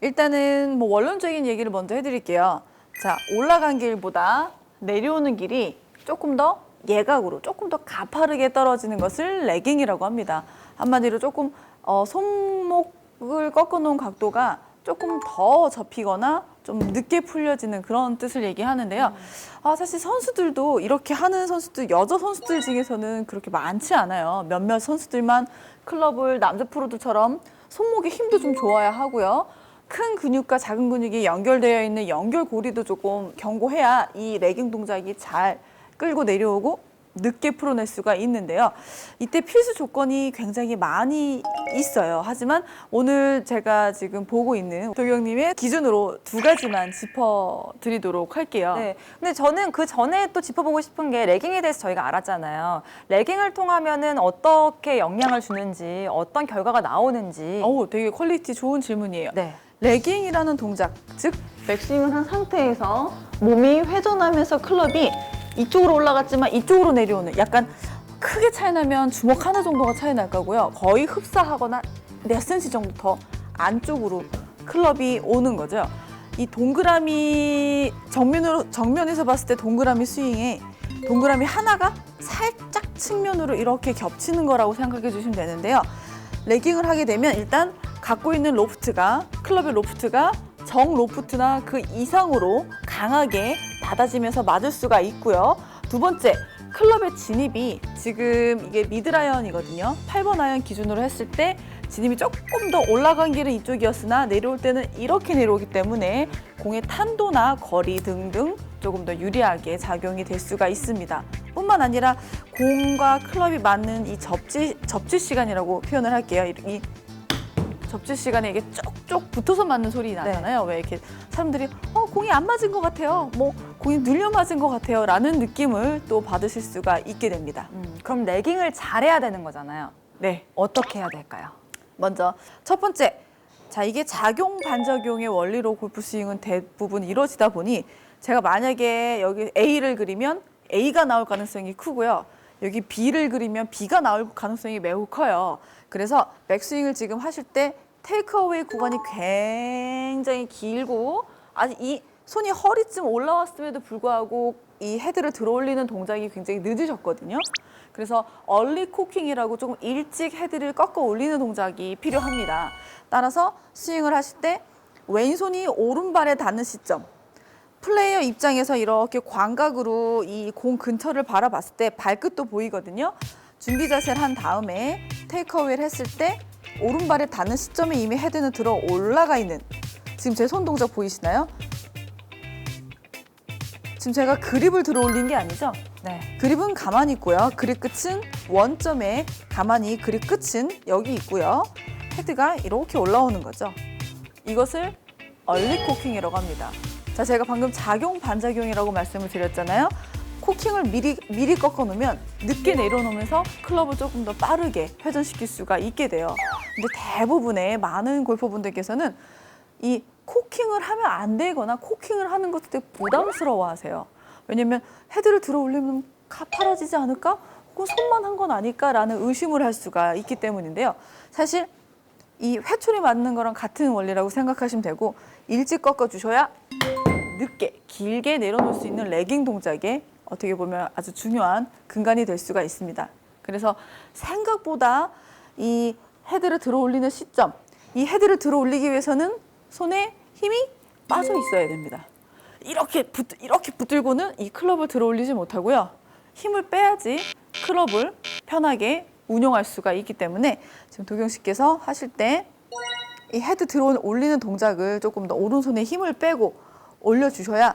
일단은 뭐 원론적인 얘기를 먼저 해드릴게요. 자, 올라간 길보다 내려오는 길이 조금 더 예각으로 조금 더 가파르게 떨어지는 것을 레깅이라고 합니다. 한마디로 조금 어, 손목을 꺾어놓은 각도가 조금 더 접히거나 좀 늦게 풀려지는 그런 뜻을 얘기하는데요. 아, 사실 선수들도 이렇게 하는 선수들, 여자 선수들 중에서는 그렇게 많지 않아요. 몇몇 선수들만 클럽을 남자 프로들처럼 손목에 힘도 좀 좋아야 하고요. 큰 근육과 작은 근육이 연결되어 있는 연결고리도 조금 견고해야 이 레깅 동작이 잘 끌고 내려오고 늦게 풀어낼 수가 있는데요. 이때 필수 조건이 굉장히 많이 있어요. 하지만 오늘 제가 지금 보고 있는 도경님의 기준으로 두 가지만 짚어드리도록 할게요. 네. 근데 저는 그 전에 또 짚어보고 싶은 게 레깅에 대해서 저희가 알았잖아요. 레깅을 통하면은 어떻게 영향을 주는지, 어떤 결과가 나오는지. 어우, 되게 퀄리티 좋은 질문이에요. 네. 레깅이라는 동작, 즉 백스윙을 한 상태에서 몸이 회전하면서 클럽이 이쪽으로 올라갔지만 이쪽으로 내려오는 약간 크게 차이 나면 주먹 하나 정도가 차이 날 거고요. 거의 흡사하거나 몇 센치 정도 더 안쪽으로 클럽이 오는 거죠. 이 동그라미 정면으로 정면에서 봤을 때 동그라미 스윙에 동그라미 하나가 살짝 측면으로 이렇게 겹치는 거라고 생각해 주시면 되는데요. 레깅을 하게 되면 일단 갖고 있는 로프트가 클럽의 로프트가 정 로프트나 그 이상으로 강하게 닫아지면서 맞을 수가 있고요. 두 번째, 클럽의 진입이 지금 이게 미드라이언이거든요. 8번 아이언 기준으로 했을 때 진입이 조금 더 올라간 길은 이쪽이었으나 내려올 때는 이렇게 내려오기 때문에 공의 탄도나 거리 등등 조금 더 유리하게 작용이 될 수가 있습니다. 뿐만 아니라 공과 클럽이 맞는 이 접지 접지 시간이라고 표현을 할게요. 이- 이 접지 시간에 이게 쪽쪽 붙어서 맞는 소리 나잖아요. 왜 이렇게 사람들이 어 공이 안 맞은 것 같아요. 뭐 공이 눌려 맞은 것 같아요.라는 느낌을 또 받으실 수가 있게 됩니다. 음, 그럼 레깅을 잘해야 되는 거잖아요. 네, 어떻게 해야 될까요? 먼저 첫 번째, 자 이게 작용 반작용의 원리로 골프 스윙은 대부분 이루어지다 보니 제가 만약에 여기 A를 그리면 A가 나올 가능성이 크고요. 여기 B를 그리면 B가 나올 가능성이 매우 커요. 그래서 백스윙을 지금 하실 때 테이크어웨이 구간이 굉장히 길고 아직 이 손이 허리쯤 올라왔음에도 불구하고 이 헤드를 들어올리는 동작이 굉장히 늦으셨거든요. 그래서 얼리 코킹이라고 조금 일찍 헤드를 꺾어 올리는 동작이 필요합니다. 따라서 스윙을 하실 때 왼손이 오른발에 닿는 시점, 플레이어 입장에서 이렇게 광각으로 이 공 근처를 바라봤을 때 발끝도 보이거든요. 준비 자세를 한 다음에 테이크어웨이를 했을 때 오른발에 닿는 시점에 이미 헤드는 들어 올라가 있는 지금 제 손 동작 보이시나요? 지금 제가 그립을 들어 올린 게 아니죠? 네. 그립은 가만히 있고요. 그립 끝은 원점에 가만히 그립 끝은 여기 있고요. 헤드가 이렇게 올라오는 거죠. 이것을 얼리 코킹이라고 합니다. 자, 제가 방금 작용 반작용이라고 말씀을 드렸잖아요. 코킹을 미리 미리 꺾어 놓으면 늦게 내려놓으면서 클럽을 조금 더 빠르게 회전시킬 수가 있게 돼요. 근데 대부분의 많은 골퍼분들께서는 이 코킹을 하면 안 되거나 코킹을 하는 것을 되게 부담스러워 하세요. 왜냐면 헤드를 들어 올리면 가파라지지 않을까? 혹은 손만 한 건 아닐까라는 의심을 할 수가 있기 때문인데요. 사실 이 회초리 맞는 거랑 같은 원리라고 생각하시면 되고 일찍 꺾어 주셔야 늦게 길게 내려놓을 수 있는 레깅 동작에 어떻게 보면 아주 중요한 근간이 될 수가 있습니다. 그래서 생각보다 이 헤드를 들어 올리는 시점, 이 헤드를 들어 올리기 위해서는 손에 힘이 빠져 있어야 됩니다. 이렇게 붙, 이렇게 붙들고는 이 클럽을 들어 올리지 못하고요. 힘을 빼야지 클럽을 편하게 운용할 수가 있기 때문에 지금 도경 씨께서 하실 때 이 헤드 들어 올리는 동작을 조금 더 오른손에 힘을 빼고 올려주셔야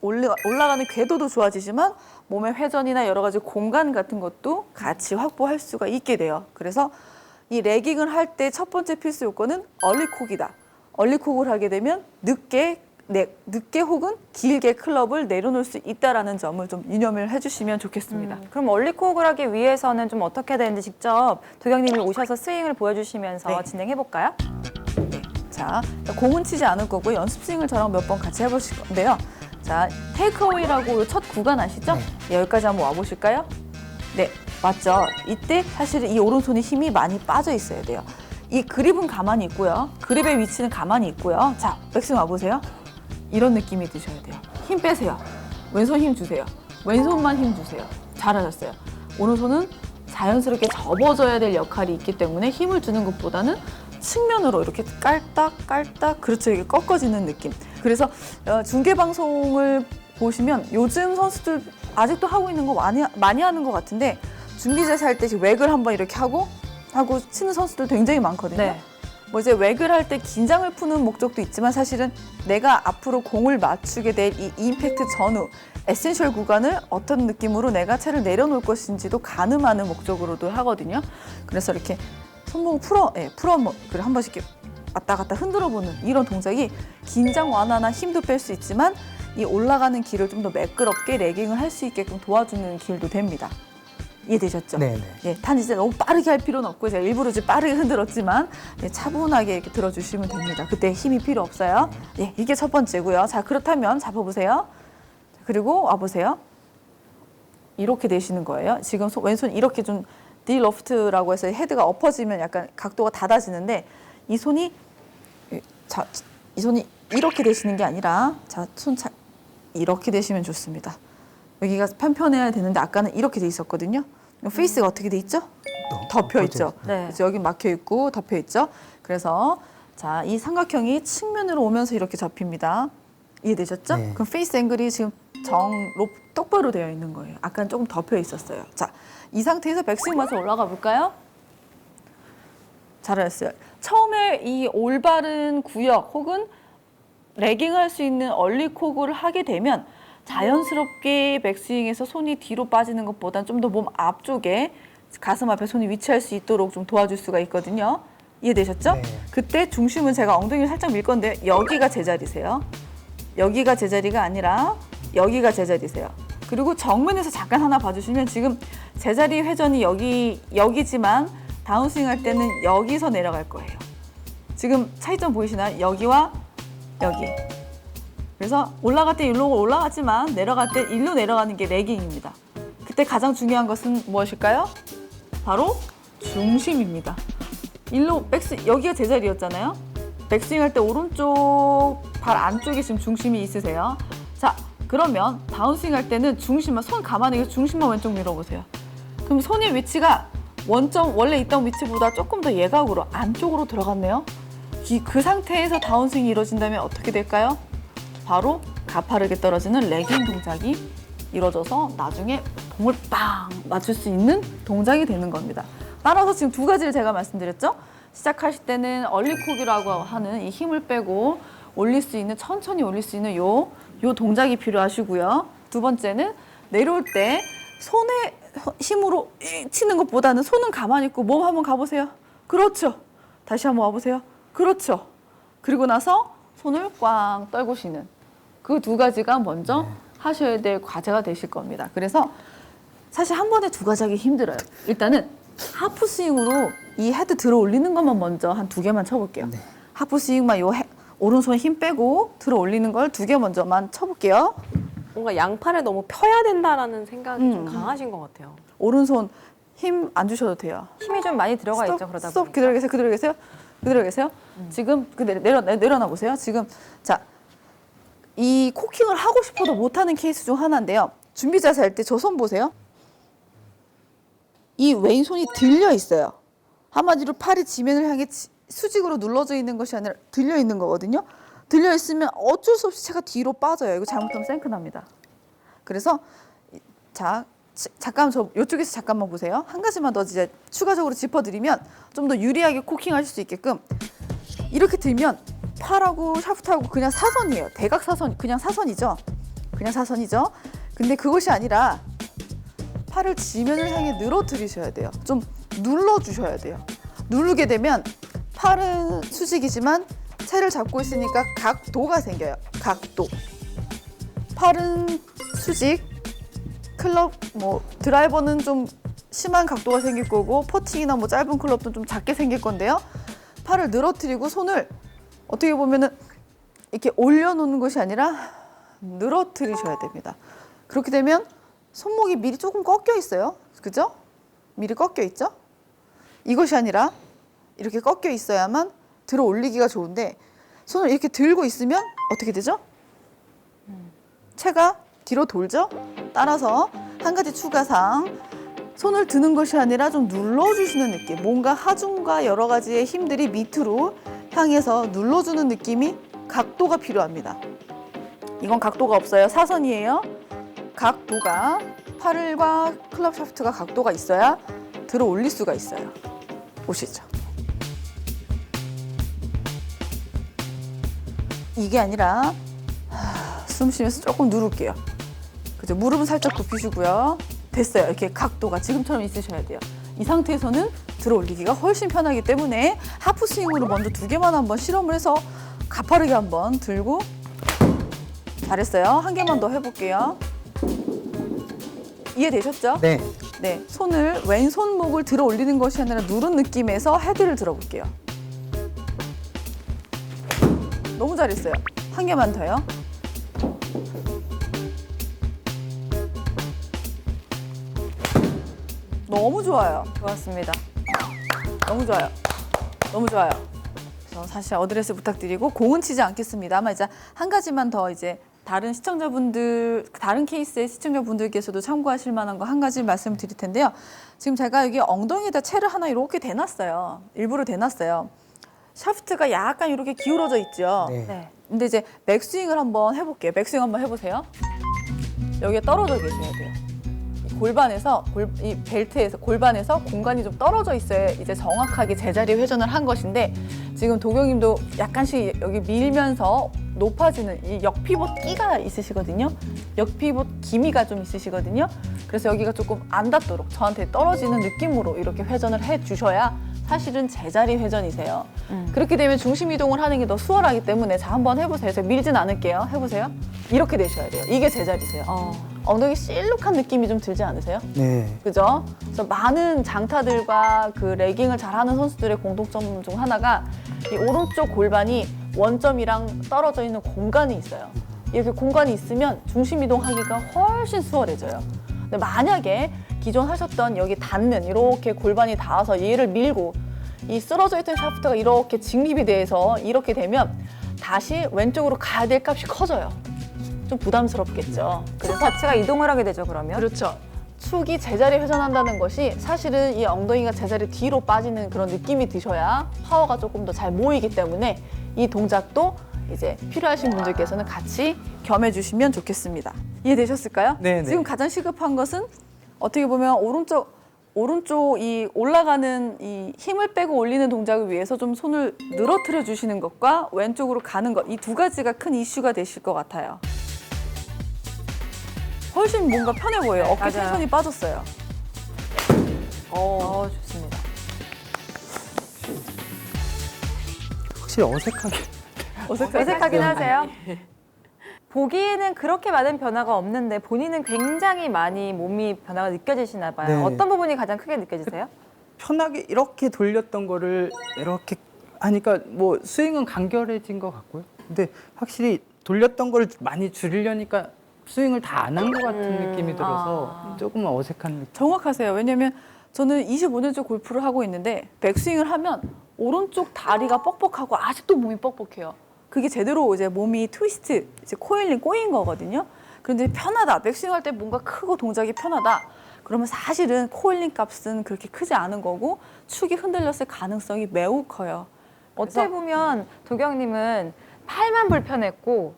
올라, 올라가는 궤도도 좋아지지만 몸의 회전이나 여러 가지 공간 같은 것도 같이 확보할 수가 있게 돼요. 그래서 이 레깅을 할 때 첫 번째 필수 요건은 얼리콕이다. 얼리콕을 하게 되면 늦게 네, 늦게 혹은 길게 클럽을 내려놓을 수 있다라는 점을 좀 유념을 해주시면 좋겠습니다. 음, 그럼 얼리콕을 하기 위해서는 좀 어떻게 되는지 직접 도경님이 오셔서 스윙을 보여주시면서 네. 진행해 볼까요? 자, 공은 치지 않을 거고 연습 스윙을 저랑 몇 번 같이 해보실 건데요. 자, 테이크어웨이라고 첫 구간 아시죠? 예, 여기까지 한번 와보실까요? 네, 맞죠. 이때 사실 이 오른손에 힘이 많이 빠져 있어야 돼요. 이 그립은 가만히 있고요. 그립의 위치는 가만히 있고요. 자, 백스윙 와보세요. 이런 느낌이 드셔야 돼요. 힘 빼세요. 왼손 힘 주세요. 왼손만 힘 주세요. 잘하셨어요. 오른손은 자연스럽게 접어져야 될 역할이 있기 때문에 힘을 주는 것보다는 측면으로 이렇게 깔딱 깔딱 그렇죠 이게 꺾어지는 느낌. 그래서 어, 중계 방송을 보시면 요즘 선수들 아직도 하고 있는 거 많이 많이 하는 것 같은데 준비 자세 할때 웩을 한번 이렇게 하고 하고 치는 선수들 굉장히 많거든요. 네. 뭐 이제 웩을 할 때 긴장을 푸는 목적도 있지만 사실은 내가 앞으로 공을 맞추게 될 이 임팩트 전후 에센셜 구간을 어떤 느낌으로 내가 채를 내려놓을 것인지도 가늠하는 목적으로도 하거든요. 그래서 이렇게 손목을 풀어, 예, 풀어 한번 그래 한 번씩 이렇게 왔다 갔다 흔들어 보는 이런 동작이 긴장 완화나 힘도 뺄 수 있지만 이 올라가는 길을 좀 더 매끄럽게 레깅을 할 수 있게끔 도와주는 길도 됩니다. 이해되셨죠? 네네. 예, 단 이제 너무 빠르게 할 필요는 없고 제가 일부러 좀 빠르게 흔들었지만 예, 차분하게 이렇게 들어주시면 됩니다. 그때 힘이 필요 없어요. 예, 이게 첫 번째고요. 자 그렇다면 잡아보세요. 자, 그리고 와보세요. 이렇게 되시는 거예요. 지금 손- 왼손 이렇게 좀 딜러프트라고 해서 헤드가 엎어지면 약간 각도가 닫아지는데 이 손이 예, 자, 이 손이 이렇게 되시는 게 아니라 자, 손 차, 이렇게 되시면 좋습니다. 여기가 편편해야 되는데 아까는 이렇게 돼 있었거든요. 페이스가 어떻게 돼 있죠? 덮여 있죠. 네. 그래서 여기 막혀 있고 덮여 있죠. 그래서 자, 이 삼각형이 측면으로 오면서 이렇게 접힙니다. 이해되셨죠? 네. 그럼 페이스 앵글이 지금 정 높, 똑바로 되어 있는 거예요. 아까는 조금 덮여 있었어요. 자, 이 상태에서 백스윙 마서 올라가 볼까요? 잘하셨어요. 처음에 이 올바른 구역 혹은 레깅 할 수 있는 얼리코그를 하게 되면 자연스럽게 백스윙에서 손이 뒤로 빠지는 것보다는 좀 더 몸 앞쪽에 가슴 앞에 손이 위치할 수 있도록 좀 도와줄 수가 있거든요. 이해되셨죠? 네. 그때 중심은 제가 엉덩이를 살짝 밀 건데 여기가 제자리세요. 여기가 제자리가 아니라 여기가 제자리세요. 그리고 정면에서 잠깐 하나 봐주시면 지금 제자리 회전이 여기 여기지만 다운스윙 할 때는 여기서 내려갈 거예요. 지금 차이점 보이시나요? 여기와 여기. 그래서 올라갈 때 일로 올라가지만 내려갈 때 일로 내려가는 게 레깅입니다. 그때 가장 중요한 것은 무엇일까요? 바로 중심입니다. 일로 백스 여기가 제자리였잖아요. 백스윙 할 때 오른쪽 발 안쪽에 지금 중심이 있으세요. 자, 그러면 다운스윙 할 때는 중심만 손 계서 중심만 왼쪽 밀어보세요. 그럼 손의 위치가 원점 원래 있던 위치보다 조금 더 예각으로 안쪽으로 들어갔네요. 이- 그 상태에서 다운스윙이 이루어진다면 어떻게 될까요? 바로 가파르게 떨어지는 레깅 동작이 이루어져서 나중에 공을 빵 맞출 수 있는 동작이 되는 겁니다. 따라서 지금 두 가지를 제가 말씀드렸죠. 시작하실 때는 얼리콕이라고 하는 이 힘을 빼고 올릴 수 있는 천천히 올릴 수 있는 요, 요 동작이 필요하시고요. 두 번째는 내려올 때 손에 힘으로 이 치는 것보다는 손은 가만히 있고 몸 한번 가보세요. 그렇죠. 다시 한번 와보세요. 그렇죠. 그리고 나서 손을 꽝 떨고 쉬는 그 두 가지가 먼저 하셔야 될 과제가 되실 겁니다. 그래서 사실 한 번에 두 가지 하기 힘들어요. 일단은 하프 스윙으로 이 헤드 들어 올리는 것만 먼저 한 두 개만 쳐볼게요. 네. 하프 스윙만 요 해- 오른손 힘 빼고 들어 올리는 걸 두 개 먼저만 쳐볼게요. 뭔가 양팔을 너무 펴야 된다라는 생각이 음. 좀 강하신 것 같아요. 오른손 힘 안 주셔도 돼요. 힘이 좀 많이 들어가 스톱, 있죠. 그러다 스톱 보니까. 그대로 계세요. 그대로 계세요. 그대로 계세요. 지금 그 내려 내려 내려놔 보세요. 지금 자. 이 코킹을 하고 싶어도 못 하는 케이스 중 하나인데요. 준비 자세 할 때 저 손 보세요. 이 왼손이 들려 있어요. 한마디로 팔이 지면을 향해 지- 수직으로 눌러져 있는 것이 아니라 들려 있는 거거든요. 들려 있으면 어쩔 수 없이 채가 뒤로 빠져요. 이거 잘못하면 생크 납니다. 그래서 이- 자 치- 잠깐 저 이쪽에서 잠깐만 보세요. 한 가지만 더 이제 추가적으로 짚어드리면 좀 더 유리하게 코킹하실 수 있게끔 이렇게 들면 팔하고 샤프트하고 그냥 사선이에요. 대각 사선 그냥 사선이죠. 그냥 사선이죠. 근데 그것이 아니라 팔을 지면을 향해 늘어뜨리셔야 돼요. 좀 눌러 주셔야 돼요. 누르게 되면 팔은 수직이지만 채를 잡고 있으니까 각도가 생겨요. 각도. 팔은 수직, 클럽 뭐 드라이버는 좀 심한 각도가 생길 거고 퍼팅이나 뭐 짧은 클럽도 좀 작게 생길 건데요. 팔을 늘어뜨리고 손을 어떻게 보면은 이렇게 올려놓는 것이 아니라 늘어뜨리셔야 됩니다. 그렇게 되면 손목이 미리 조금 꺾여 있어요. 그죠? 미리 꺾여 있죠? 이것이 아니라 이렇게 꺾여 있어야만 들어 올리기가 좋은데 손을 이렇게 들고 있으면 어떻게 되죠? 채가 뒤로 돌죠? 따라서 한 가지 추가사항 손을 드는 것이 아니라 좀 눌러주시는 느낌. 뭔가 하중과 여러 가지의 힘들이 밑으로 향해서 눌러주는 느낌이 각도가 필요합니다. 이건 각도가 없어요. 사선이에요. 각도가 팔과 클럽 샤프트가 각도가 있어야 들어 올릴 수가 있어요. 보시죠 이게 아니라 하, 숨 쉬면서 조금 누를게요. 그죠? 무릎은 살짝 굽히시고요. 됐어요. 이렇게 각도가 지금처럼 있으셔야 돼요. 이 상태에서는 들어 올리기가 훨씬 편하기 때문에 하프 스윙으로 먼저 두 개만 한번 실험을 해서 가파르게 한번 들고 잘했어요. 한 개만 더 해볼게요. 이해되셨죠? 네. 네, 손을 왼손목을 들어 올리는 것이 아니라 누른 느낌에서 헤드를 들어볼게요. 너무 잘했어요. 한 개만 더요. 너무 좋아요. 좋았습니다. 너무 좋아요. 너무 좋아요. 그래서 사실 어드레스 부탁드리고 공은 치지 않겠습니다만 이제 한 가지만 더 이제 다른 시청자분들 다른 케이스의 시청자분들께서도 참고하실 만한 거 한 가지 말씀드릴 텐데요. 지금 제가 여기 엉덩이에다 채를 하나 이렇게 대놨어요. 일부러 대놨어요. 샤프트가 약간 이렇게 기울어져 있죠. 네. 네. 근데 이제 맥스윙을 한번 해볼게요. 맥스윙 한번 해보세요. 여기에 떨어져 계셔야 돼요. 이 골반에서 골, 이 벨트에서 골반에서 공간이 좀 떨어져 있어야 이제 정확하게 제자리 회전을 한 것인데 지금 도경님도 약간씩 여기 밀면서 높아지는 이 역피봇 끼가 있으시거든요. 역피봇 기미가 좀 있으시거든요. 그래서 여기가 조금 안 닿도록 저한테 떨어지는 느낌으로 이렇게 회전을 해 주셔야 사실은 제자리 회전이세요. 음. 그렇게 되면 중심 이동을 하는 게 더 수월하기 때문에 자 한번 해보세요. 제가 밀진 않을게요. 해보세요. 이렇게 되셔야 돼요. 이게 제자리세요. 어. 엉덩이 실룩한 느낌이 좀 들지 않으세요? 네. 그죠? 그래서 많은 장타들과 그 레깅을 잘하는 선수들의 공통점 중 하나가 이 오른쪽 골반이 원점이랑 떨어져 있는 공간이 있어요. 이렇게 공간이 있으면 중심 이동하기가 훨씬 수월해져요. 근데 만약에 기존 하셨던 여기 닿는 이렇게 골반이 닿아서 얘를 밀고 이 쓰러져 있던 샤프트가 이렇게 직립이 돼서 이렇게 되면 다시 왼쪽으로 가야 될 값이 커져요. 좀 부담스럽겠죠. 그래서 자체가 이동을 하게 되죠, 그러면. 그렇죠. 축이 제자리 회전한다는 것이 사실은 이 엉덩이가 제자리 뒤로 빠지는 그런 느낌이 드셔야 파워가 조금 더 잘 모이기 때문에 이 동작도 이제 필요하신 분들께서는 같이 겸해 주시면 좋겠습니다. 이해되셨을까요? 네, 네. 지금 가장 시급한 것은 어떻게 보면 오른쪽 오른쪽 이 올라가는 이 힘을 빼고 올리는 동작을 위해서 좀 손을 늘어뜨려 주시는 것과 왼쪽으로 가는 것 이 두 가지가 큰 이슈가 되실 것 같아요. 훨씬 뭔가 편해 보여요. 어깨 맞아요. 텐션이 빠졌어요. 어, 좋습니다. 확실히 어색하게. 어색하긴 하세요. 보기에는 그렇게 많은 변화가 없는데 본인은 굉장히 많이 몸이 변화가 느껴지시나 봐요. 네. 어떤 부분이 가장 크게 느껴지세요? 편하게 이렇게 돌렸던 거를 이렇게 하니까 뭐 스윙은 간결해진 것 같고요. 근데 확실히 돌렸던 거를 많이 줄이려니까 스윙을 다 안 한 것 같은 느낌이 들어서 조금 어색한 느낌. 정확하세요. 왜냐면 저는 25년째 골프를 하고 있는데 백스윙을 하면 오른쪽 다리가 뻑뻑하고 아직도 몸이 뻑뻑해요. 그게 제대로 이제 몸이 트위스트, 이제 코일링 꼬인 거거든요. 그런데 편하다. 백스윙 할 때 뭔가 크고 동작이 편하다. 그러면 사실은 코일링 값은 그렇게 크지 않은 거고 축이 흔들렸을 가능성이 매우 커요. 어떻게 보면 도경님은 팔만 불편했고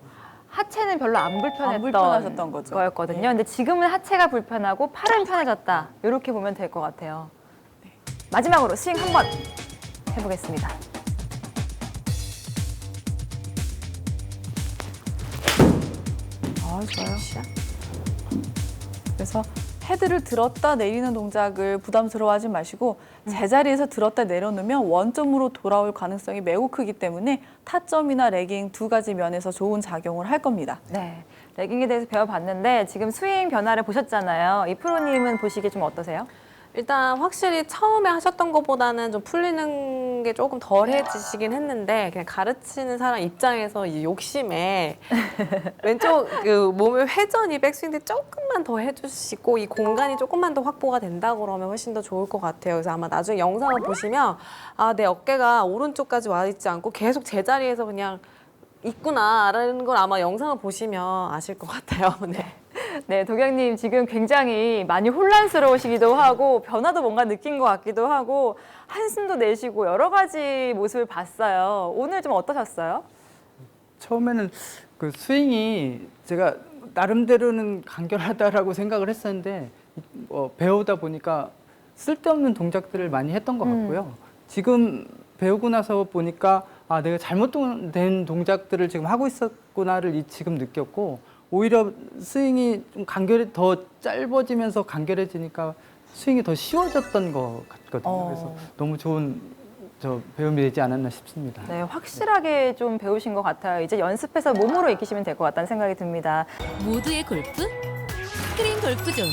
하체는 별로 안 불편했던 안 불편하셨던 거죠. 거였거든요. 네. 근데 지금은 하체가 불편하고 팔은 편해졌다. 이렇게 보면 될 것 같아요. 네. 마지막으로 스윙 한 번 해보겠습니다. 아, 좋아요. 그래서 헤드를 들었다 내리는 동작을 부담스러워하지 마시고 제자리에서 들었다 내려놓으면 원점으로 돌아올 가능성이 매우 크기 때문에 타점이나 레깅 두 가지 면에서 좋은 작용을 할 겁니다. 네. 레깅에 대해서 배워봤는데 지금 스윙 변화를 보셨잖아요. 이 프로님은 보시기에 좀 어떠세요? 일단 확실히 처음에 하셨던 것보다는 좀 풀리는 게 조금 덜해지시긴 했는데 그냥 가르치는 사람 입장에서 이 욕심에 왼쪽 그 몸의 회전이 백스윙 때 조금만 더 해주시고 이 공간이 조금만 더 확보가 된다 그러면 훨씬 더 좋을 것 같아요. 그래서 아마 나중에 영상을 보시면 아 내 어깨가 오른쪽까지 와 있지 않고 계속 제자리에서 그냥 있구나라는 걸 아마 영상을 보시면 아실 것 같아요. 네. 네, 도경님 지금 굉장히 많이 혼란스러우시기도 하고 변화도 뭔가 느낀 것 같기도 하고 한숨도 내쉬고 여러 가지 모습을 봤어요. 오늘 좀 어떠셨어요? 처음에는 그 스윙이 제가 나름대로는 간결하다라고 생각을 했었는데 어, 배우다 보니까 쓸데없는 동작들을 많이 했던 것 음. 같고요. 지금 배우고 나서 보니까 아 내가 잘못된 동작들을 지금 하고 있었구나를 이- 지금 느꼈고 오히려 스윙이 좀 간결해 더 짧아지면서 간결해지니까 스윙이 더 쉬워졌던 것 같거든요. 어. 그래서 너무 좋은 저 배움이 되지 않았나 싶습니다. 네, 확실하게 좀 배우신 것 같아요. 이제 연습해서 몸으로 익히시면 될 것 같다는 생각이 듭니다. 모두의 골프 스크린 골프존